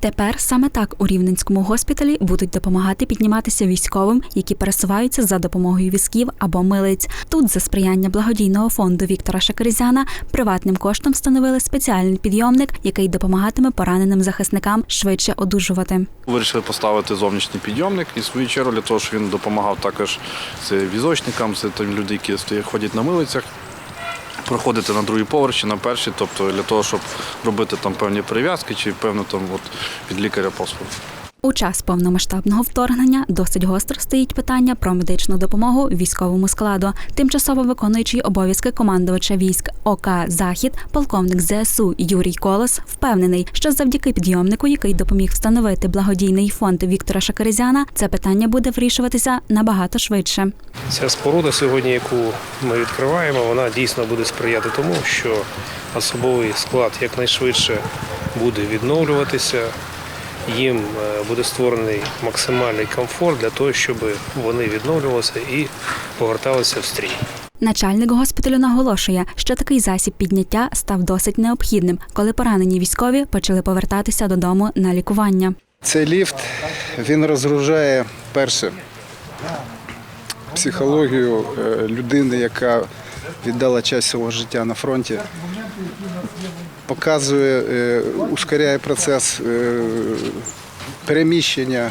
Тепер саме так у Рівненському госпіталі будуть допомагати підніматися військовим, які пересуваються за допомогою візків або милиць. Тут за сприяння благодійного фонду Віктора Шакарізяна приватним коштом встановили спеціальний підйомник, який допомагатиме пораненим захисникам швидше одужувати. Вирішили поставити зовнішній підйомник і в свою чергу для того, щоб він допомагав також це візочникам, це там люди, які ходять на милицях. Проходити на другий поверх чи на перший, тобто для того, щоб робити там певні прив'язки чи певно там от від лікаря послуг. У час повномасштабного вторгнення досить гостро стоїть питання про медичну допомогу військовому складу. Тимчасово виконуючий обов'язки командувача військ ОК Захід, полковник ЗСУ Юрій Колос впевнений, що завдяки підйомнику, який допоміг встановити благодійний фонд Віктора Шакаризяна, це питання буде вирішуватися набагато швидше. Ця споруда сьогодні, яку ми відкриваємо, вона дійсно буде сприяти тому, що особовий склад якнайшвидше буде відновлюватися. Їм е, буде створений максимальний комфорт для того, щоб вони відновлювалися і поверталися в стрій. Начальник госпіталю наголошує, що такий засіб підняття став досить необхідним, коли поранені військові почали повертатися додому на лікування. Цей ліфт він розгружає перше психологію е, людини, яка віддала часть свого життя на фронті. Показує, е, ускоряє процес е, переміщення е,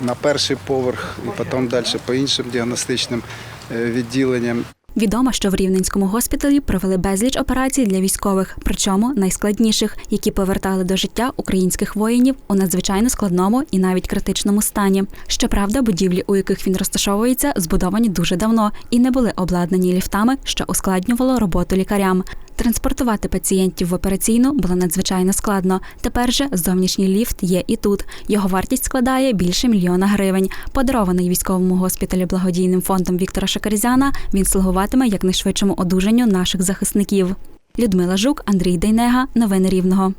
на перший поверх і потім далі по іншим діагностичним відділенням. Відомо, що в Рівненському госпіталі провели безліч операцій для військових, причому найскладніших, які повертали до життя українських воїнів у надзвичайно складному і навіть критичному стані. Щоправда, будівлі, у яких він розташовується, збудовані дуже давно і не були обладнані ліфтами, що ускладнювало роботу лікарям. Транспортувати пацієнтів в операційну було надзвичайно складно. Тепер же зовнішній ліфт є і тут. Його вартість складає більше мільйона гривень. Подарований військовому госпіталі благодійним фондом Віктора Шакарізяна, він слугуватиме якнайшвидшому одужанню наших захисників. Людмила Жук, Андрій Дейнега. Новини Рівного.